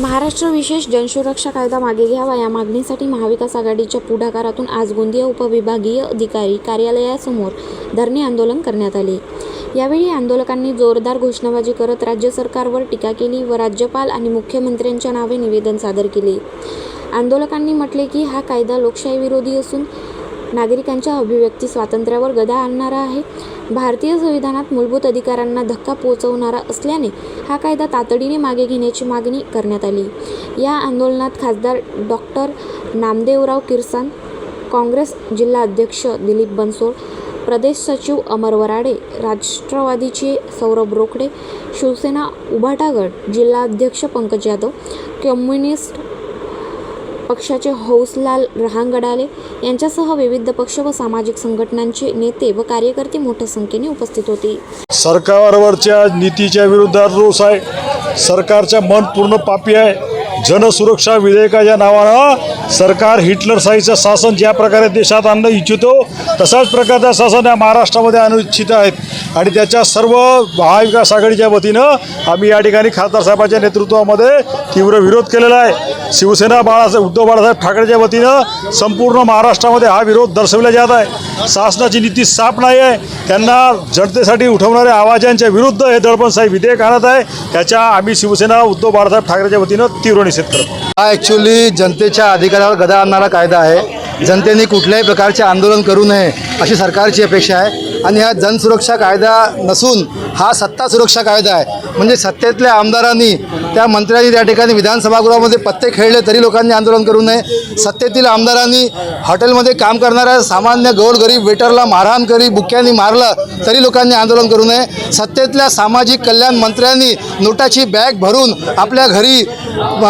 महाराष्ट्र विशेष जनसुरक्षा कायदा मागे घ्यावा या मागणीसाठी महाविकास आघाडीच्या पुढाकारातून आज गोंदिया उपविभागीय अधिकारी कार्यालयासमोर धरणे आंदोलन करण्यात आले. यावेळी आंदोलकांनी जोरदार घोषणाबाजी करत राज्य सरकारवर टीका केली व राज्यपाल आणि मुख्यमंत्र्यांच्या नावे निवेदन सादर केले. आंदोलकांनी म्हटले की हा कायदा लोकशाही विरोधी असून नागरिकांच्या अभिव्यक्ती स्वातंत्र्यावर गदा आणणारा आहे. भारतीय संविधानात मूलभूत अधिकारांना धक्का पोहोचवणारा असल्याने हा कायदा तातडीने मागे घेण्याची मागणी करण्यात आली. या आंदोलनात खासदार डॉक्टर नामदेवराव किरसान काँग्रेस जिल्हा अध्यक्ष दिलीप बनसोड प्रदेश सचिव अमर वराडे राष्ट्रवादीचे सौरभ रोकडे शिवसेना उभाटागड जिल्हाध्यक्ष पंकज यादव कम्युनिस्ट पक्षाचे हौसलाल रहांगडाले यांच्यासह विविध पक्ष व सामाजिक संघटनांचे नेते व कार्यकर्ते मोठ्या संख्येने उपस्थित होते. सरकारवरच्या नीतीच्या विरोधात रोष आहे. सरकारच्या मन पूर्ण पापी आहे. जनसुरक्षा विधेयकाच्या नावानं सरकार हिटलर साईचं शासन ज्या प्रकारे देशात आणणं इच्छितो तशाच प्रकारचं शासन या महाराष्ट्रामध्ये आणू इच्छित आहेत. आणि त्याच्या सर्व महाविकास आघाडीच्या वतीनं आम्ही या ठिकाणी खासदार साहेबांच्या नेतृत्वामध्ये तीव्र विरोध केलेला आहे. शिवसेना बाळासाहेब उद्धव बाळासाहेब ठाकरेच्या वतीनं संपूर्ण महाराष्ट्रामध्ये हा विरोध दर्शवला जात आहे. शासनाची नीती साफ नाही आहे. त्यांना जनतेसाठी उठवणाऱ्या आवाजांच्या विरुद्ध हे दडपणशाही विधेयक आणत आहे. त्याच्या आम्ही शिवसेना उद्धव बाळासाहेब ठाकरेच्या वतीनं तीव्र निषेध करतो हा ॲक्च्युली जनतेच्या अधिकारावर गदा आणणारा कायदा आहे. जनतेने कुठल्याही प्रकारचे आंदोलन करू नये अशी सरकारची अपेक्षा आहे. आणि हा जनसुरक्षा कायदा नसून हा सत्ता सुरक्षा कायदा आहे. म्हणजे सत्तेतल्या आमदारांनी त्या मंत्र्यांनी त्या ठिकाणी विधानसभागृहामध्ये पत्ते खेळले तरी लोकांनी आंदोलन करू नये. सत्तेतील आमदारांनी हॉटेलमध्ये काम करणाऱ्या सामान्य गोरगरीब वेटरला मारहाण करी बुक्यांनी मारलं तरी लोकांनी आंदोलन करू नये. सत्तेतल्या सामाजिक कल्याण मंत्र्यांनी नोटाची बॅग भरून आपल्या घरी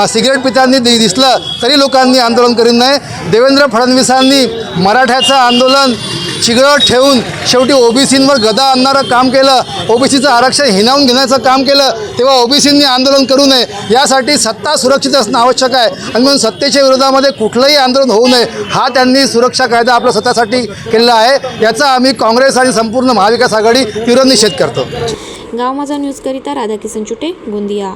सिगरेट पितांनी दिसलं तरी लोकांनी आंदोलन करू नये. देवेंद्र फडणवीसांनी मराठ्याचं आंदोलन चिघळत ठेवून शेवटी ओबीसींवर गदा आणणारं काम केलं. ओबीसीचं आरक्षण हिनावून घेण्याचं काम केलं. तेव्हा ओबीसींनी आंदोलन करू नये. यासाठी सत्ता सुरक्षित असणं आवश्यक आहे. आणि म्हणून सत्तेच्या विरोधामध्ये कुठलंही आंदोलन होऊ नये. हा त्यांनी सुरक्षा कायदा आपल्या स्वतःसाठी केलेला आहे. याचा आम्ही काँग्रेस आणि संपूर्ण महाविकास आघाडी तीव्र निषेध करतो. गाव माझा न्यूजकरिता राधाकिशन चुटे गोंदिया.